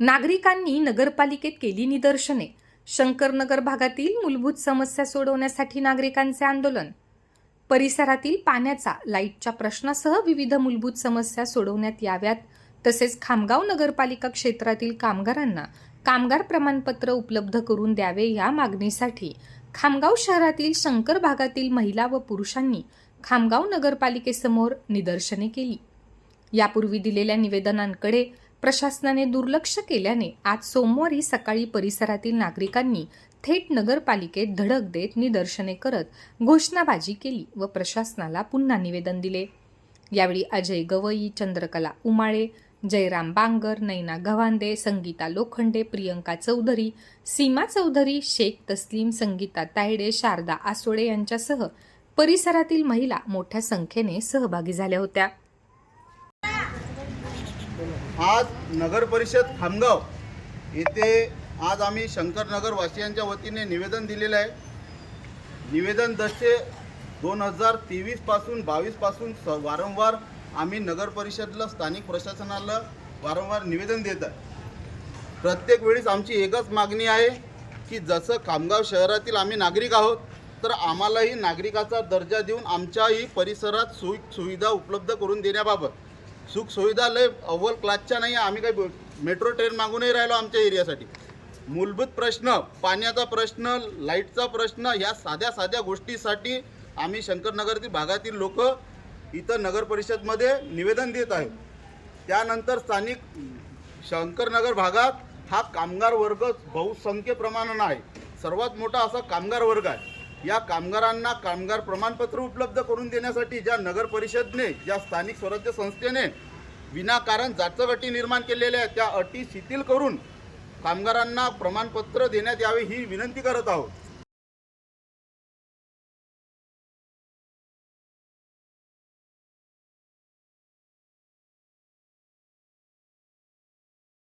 नागरिकांनी नगरपालिकेत केली निदर्शने. शंकरनगर भागातील मूलभूत समस्या सोडवण्यासाठी नागरिकांचे आंदोलन. परिसरातील पाण्याचा लाईटच्या प्रश्नासह विविध मूलभूत समस्या सोडवण्यात याव्यात. तसेच खामगाव नगरपालिका क्षेत्रातील कामगारांना कामगार प्रमाणपत्र उपलब्ध करून द्यावे या मागणीसाठी खामगाव शहरातील शंकर भागातील महिला व पुरुषांनी खामगाव नगरपालिकेसमोर निदर्शने केली. यापूर्वी दिलेल्या निवेदनांकडे प्रशासनाने दुर्लक्ष केल्याने आज सोमवारी सकाळी परिसरातील नागरिकांनी थेट नगरपालिकेत धडक देत निदर्शने करत घोषणाबाजी केली व प्रशासनाला पुन्हा निवेदन दिले. यावेळी अजय गवई चंद्रकला उमाळे जयराम बांगर नैना गव्हांदे संगीता लोखंडे प्रियंका चौधरी सीमा चौधरी शेख तस्लीम संगीता तायडे शारदा आसोळे यांच्यासह परिसरातील महिला मोठ्या संख्येने सहभागी झाल्या होत्या. आज नगर परिषद खामगाव येथे आज आम्ही शंकरनगरवासियांच्या वतीने निवेदन दिलेलं आहे. निवेदन दशे दोन हजार तेवीसपासून बावीसपासून स वारंवार आम्ही नगर परिषदला स्थानिक प्रशासनाला वारंवार निवेदन देत आहे. प्रत्येक वेळेस आमची एकच मागणी आहे की जसं खामगाव शहरातील आम्ही नागरिक आहोत तर आम्हालाही नागरिकाचा दर्जा देऊन आमच्याही परिसरात सुई सुविधा उपलब्ध करून देण्याबाबत सुखसुविधा लय अव्वल क्लासच्या नाही आहे आम्ही काही मेट्रो ट्रेन मागूनही राहिलो आमच्या एरियासाठी मूलभूत प्रश्न पाण्याचा प्रश्न लाईटचा प्रश्न या साध्या साध्या गोष्टीसाठी आम्ही शंकरनगरतील भागातील लोक इथं नगर परिषदमध्ये निवेदन देत आहे त्यानंतर स्थानिक शंकरनगर भागात हा कामगार वर्ग बहुसंख्य प्रमाणानं आहे सर्वात मोठा असा कामगार वर्ग आहे. या कामगारांना कामगार प्रमाणपत्र उपलब्ध करून देण्यासाठी ज्या नगर परिषदने ज्या स्थानिक स्वराज्य संस्थेने विनाकारण जाचक अटी निर्माण केलेल्या आहेत त्या अटी शिथिल करून कामगारांना प्रमाणपत्र देण्यात यावे ही विनंती करत आहोत.